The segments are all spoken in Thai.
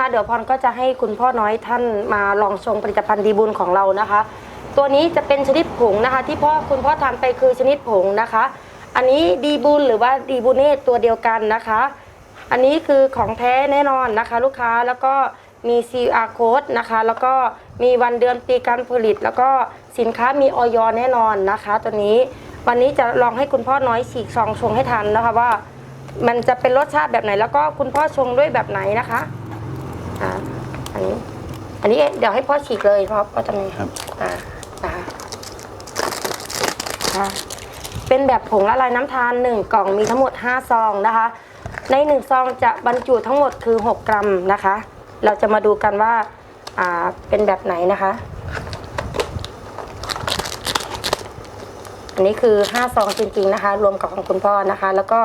คะเดี๋ยวพรก็จะให้คุณพ่อน้อยท่านมาลองชงผลิตภัณฑ์ดีบุญของเรานะคะ ตัวนี้จะเป็นชนิดผงนะคะ ที่พ่อคุณพ่อทานไปคือชนิดผงนะคะ อันนี้ดีบุญหรือว่าดีบุเนตตัวเดียวกันนะคะ อันนี้คือของแท้แน่นอนนะคะ ลูกค้าแล้วก็มี QR code นะคะ แล้วก็มีวันเดือนปีการผลิต แล้วก็สินค้ามีออยแน่นอนนะคะ ตัวนี้วันนี้จะลองให้คุณพ่อน้อยฉีกซองชงให้ทันนะคะว่า มันจะเป็นรสชาติแบบไหนแล้วก็คุณพ่อชงด้วยแบบไหนนะคะ อ่าอันนี้ อันนี้เดี๋ยวให้พ่อฉีกเลยเพราะพ่อจะมีครับ อ่าอ่าอ่าเป็นแบบผงละลายน้ำทานหนึ่งกล่องมีทั้งหมด5ซองนะคะ ในหนึ่งซองจะบรรจุทั้งหมดคือ6กรัมนะคะ เราจะมาดูกันว่า อ่าเป็นแบบไหนนะคะ อันนี้คือ5ซองจริงๆนะคะ รวมกับของคุณพ่อนะคะ แล้วก็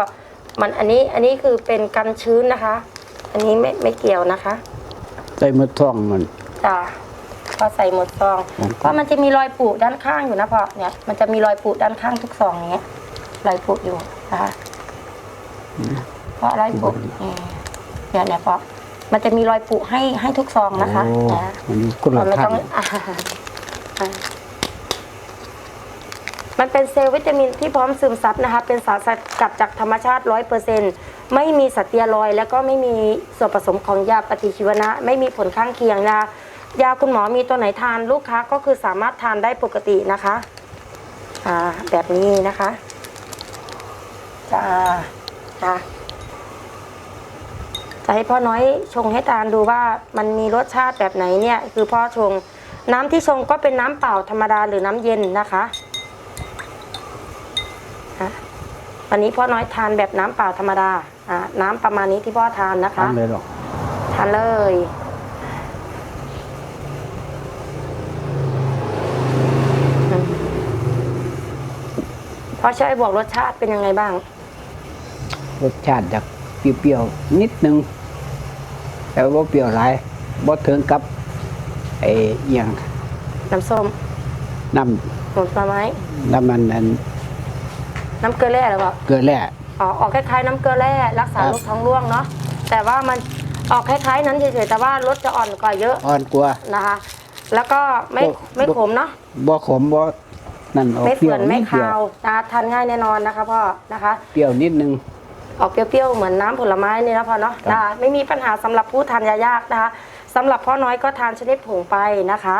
มันอันนี้อันนี้คือเป็นกันชื้นนะคะ อันนี้ไม่ไม่เกี่ยวนะคะ ใส่มือท่องมัน จ้าพอใส่หมดซองครับเพราะมันจะมีรอยปุด้านข้างอยู่นะพ่อเนี่ย มันจะมีรอยปุด้านข้างทุกซองอย่างเงี้ยรอยปุอยู่นะคะเพราะรอยปุนี่เนี่ยเนี่ยพ่อมันจะมีรอยปุให้ให้ทุกซองนะคะโอ้นะอันนี้คนละเราไม่ท่าต้อนงอ่าอ่า มันเป็นเซลล์วิตามินที่พร้อมซึมซับนะคะ เป็นสารสกัดจากธรรมชาติร้อยเปอร์เซ็นไม่มีสเตียรอยด์แล้วก็ไม่มีส่วนผสมของยาปฏิชีวนะ ไม่มีผลข้างเคียงนะคะยาคุณหมอมีตัวไหนทานลูกค้าก็คือสามารถทานได้ปกตินะคะอ่าแบบนี้นะคะจ้าจ้าจะให้พ่อน้อยชงให้ทานดูว่ามันมีรสชาติแบบไหนเนี่ย คือพ่อชงน้ำที่ชงก็เป็นน้ำเปล่าธรรมดาหรือน้ำเย็นนะคะ อะวันนี้พ่อน้อยทานแบบน้ำเปล่าธรรมดาอ่าน้ำประมาณนี้ที่พ่อทานนะคะ ทำเลยหรอกทานเลยอืมพ่อช่วยบอกรสชาติเป็นยังไงบ้าง รสชาติจากเปรี้ยวๆนิดนึง แต่ว่าเปรี้ยวหลายบ่ถึงกับไอ้อหย่างน้ำส้มน้ผลไม้ำน้ำมันนั้น น้ำเกลือแร่หรือเปล่าเกลือแร่ อ๋อออกคล้ายๆน้ำเกลือแร่รักษาครับ โรคท้องร่วงเนาะแต่ว่ามันออกคล้ายๆนั้นเฉยๆแต่ว่ารสจะอ่อนกว่าเยอะอ่อนกว่านะคะ แล้วก็ไม่บ่ ไม่บ่ขมเนาะบ่ขมบ่นั่นออกไม่เปรี้ยเฝื่วอนไม่นิดเดียคาววนะทานง่ายแน่นอนนะคะพ่อนะคะ เปรี้ยวนิดนึง ออกเปรี้ยวๆ เหมือนน้ำผลไม้นี่นะพ่อเนาะครับ นะคะไม่มีปัญหาสำหรับผู้ทานยายากนะคะสำหรับพ่อน้อยก็ทานชนิดผงไปนะคะ